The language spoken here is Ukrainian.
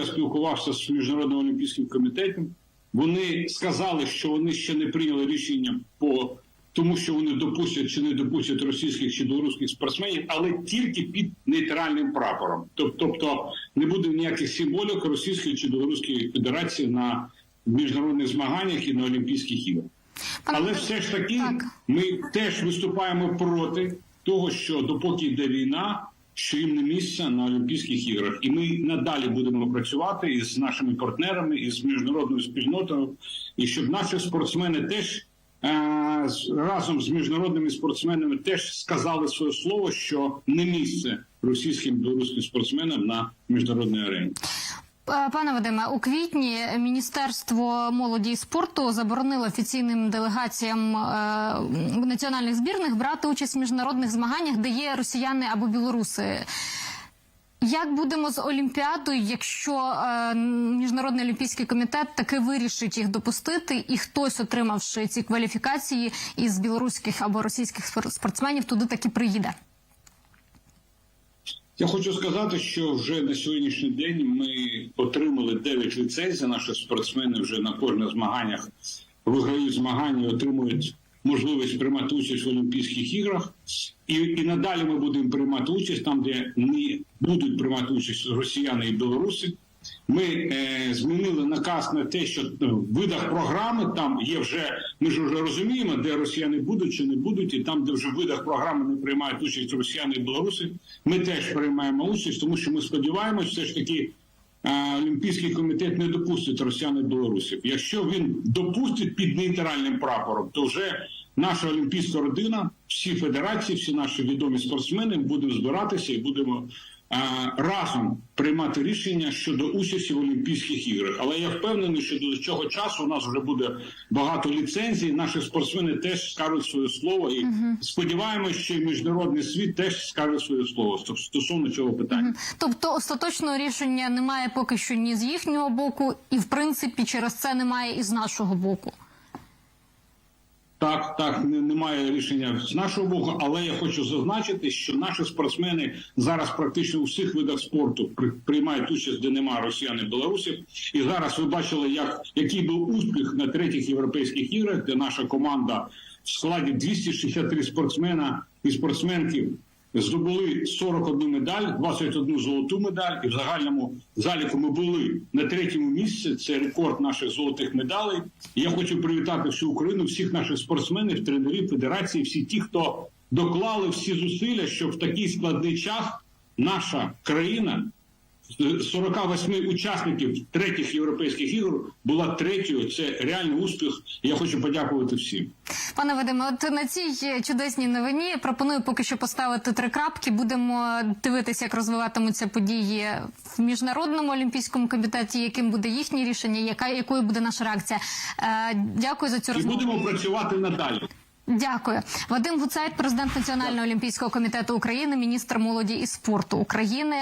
Я спілкувався з міжнародним олімпійським комітетом. Вони сказали, що вони ще не прийняли рішення по тому, що вони допустять чи не допустять російських чи білоруських спортсменів, але тільки під нейтральним прапором. Тобто не буде ніяких символік Російської чи Білоруської Федерації на міжнародних змаганнях і на Олімпійських іграх. Але все ж таки так. ми теж виступаємо проти того, що допоки йде війна, що їм не місце на Олімпійських іграх, і ми надалі будемо працювати із нашими партнерами, із міжнародною спільнотою, і щоб наші спортсмени теж е, разом з міжнародними спортсменами теж сказали своє слово, що не місце російським білоруським спортсменам на міжнародній арені. Е, Пане Вадиме, у квітні Міністерство молоді і спорту заборонило офіційним делегаціям е, національних збірних брати участь в міжнародних змаганнях, де є росіяни або білоруси. Як будемо з Олімпіадою, якщо е, міжнародний олімпійський комітет таки вирішить їх допустити, і хтось, отримавши ці кваліфікації із білоруських або російських спор- спортсменів, туди таки приїде? Я хочу сказати, що вже на сьогоднішній день ми отримали 9 ліцензій. Наші спортсмени вже на кожних змаганнях виграють змагання, отримують можливість приймати участь в Олімпійських іграх. І, і надалі ми будемо приймати участь там, де не будуть приймати участь росіяни і білоруси. Ми е, змінили наказ на те, що в видах програми там є вже. Ми ж вже розуміємо, де росіяни будуть чи не будуть, і там, де вже видах програми не приймають участь росіяни і білоруси, ми теж приймаємо участь, тому що ми сподіваємось, все ж таки. е, Олімпійський комітет не допустить росіян і білорусів. Якщо він допустить під нейтральним прапором, то вже наша олімпійська родина, всі федерації, всі наші відомі спортсмени будемо збиратися і будемо е, разом приймати рішення щодо участі в Олімпійських іграх. Але я впевнений, що до цього часу у нас вже буде багато ліцензій. Наші спортсмени теж скажуть своє слово, і сподіваємося, що і міжнародний світ теж скаже своє слово стосовно цього питання. Тобто остаточного рішення немає поки що ні з їхнього боку, і в принципі через це немає і з нашого боку. Так, так, немає рішення з нашого боку, але я хочу зазначити, що наші спортсмени зараз практично у всіх видах спорту при- приймають участь, де немає росіян і білорусів. І зараз ви бачили, як який був успіх на третіх європейських іграх, де наша команда в складі 263 спортсмена і спортсменки здобули 41 медаль, 21 золоту медаль, і в загальному заліку ми були на третьому місці. Це рекорд наших золотих медалей. І я хочу привітати всю Україну, всіх наших спортсменів, тренерів, федерації, всі ті, хто доклали всі зусилля, щоб в такий складний час наша країна 48 учасників третіх європейських ігор була третьою. Це реальний успіх. Я хочу подякувати всім. Пане Вадиме, от на цій чудесній новині пропоную поки що поставити три крапки. Будемо дивитися, як розвиватимуться події в міжнародному олімпійському комітеті, яким буде їхнє рішення, яка якою буде наша реакція. Е, дякую за цю І будемо працювати надалі. Дякую, Вадим Гуцайт, президент Національного олімпійського комітету України, міністр молоді і спорту України.